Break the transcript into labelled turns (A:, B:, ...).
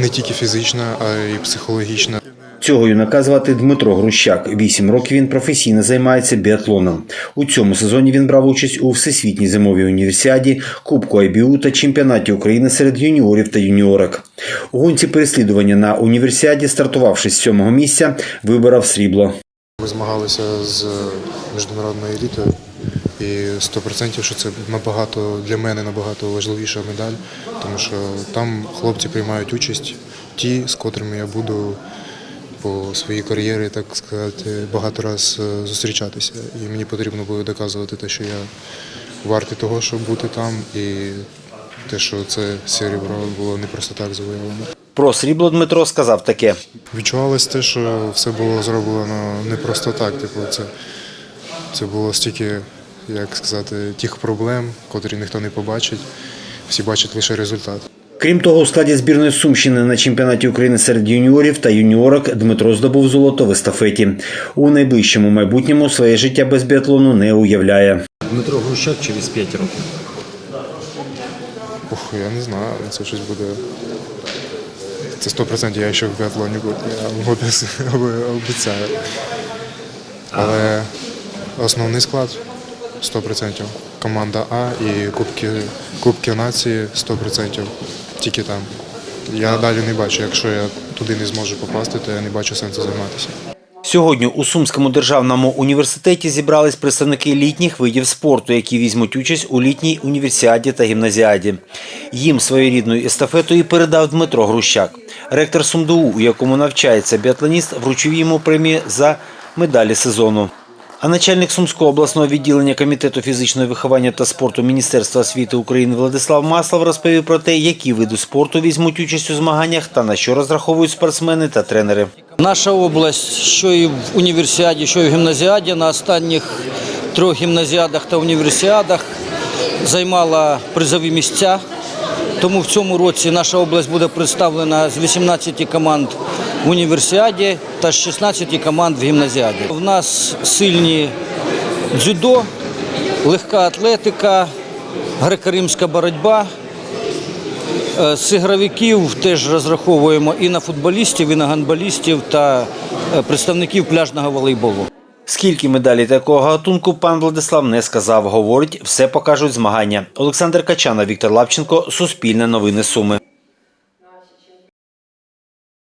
A: не тільки фізична, а й психологічна.
B: Цього юнака звати Дмитро Грущак. Вісім років він професійно займається біатлоном. У цьому сезоні він брав участь у всесвітній зимовій універсіаді, Кубку IBU та чемпіонаті України серед юніорів та юніорок. У гонці переслідування на універсіаді, стартувавши з сьомого місця, виборов срібло.
A: Ми змагалися з міжнародною елітою, і 100% що це набагато для мене набагато важливіша медаль, тому що там хлопці приймають участь, ті, з котрими я буду по своїй кар'єрі, так сказати, багато раз е, зустрічатися. І мені потрібно було доказувати те, що я вартий того, щоб бути там, і те, що це серебро було не просто так завоювано.
B: Про срібло Дмитро сказав таке.
A: Відчувалось те, що все було зроблено не просто так. Типу, це, це було стільки, як сказати, тих проблем, котрі ніхто не побачить. Всі бачать лише результат.
B: Крім того, у складі збірної Сумщини на чемпіонаті України серед юніорів та юніорок Дмитро здобув золото в естафеті. У найближчому майбутньому своє життя без біатлону не уявляє.
C: Дмитро Грущак через 5 років.
A: Ух, я не знаю, це щось буде. Це 100% я ще в біатлоні буду, я обіцяю. Але основний склад 100%. Команда А і Кубки, Кубки нації 100%. Тільки там. Я далі не бачу. Якщо я туди не зможу попасти, то я не бачу сенсу займатися.
B: Сьогодні у Сумському державному університеті зібрались представники літніх видів спорту, які візьмуть участь у літній універсіаді та гімназіаді. Їм своєрідною естафетою передав Дмитро Грущак. Ректор СумДУ, у якому навчається біатлоніст, вручив йому премію за медалі сезону. А начальник Сумського обласного відділення комітету фізичного виховання та спорту Міністерства освіти України Владислав Маслов розповів про те, які види спорту візьмуть участь у змаганнях та на що розраховують спортсмени та тренери.
D: Наша область, що і в універсіаді, що і в гімназіаді, на останніх трьох гімназіадах та універсіадах займала призові місця. Тому в цьому році наша область буде представлена з 18 команд в універсіаді та з 16 команд в гімназіаді. В нас сильні дзюдо, легка атлетика, греко-римська боротьба. Е, З ігровиків теж розраховуємо і на футболістів, і на гандболістів та е, представників пляжного волейболу.
B: Скільки медалей такого гатунку пан Владислав не сказав. Говорить, все покажуть змагання. Олександр Качана, Віктор Лапченко, Суспільне новини Суми.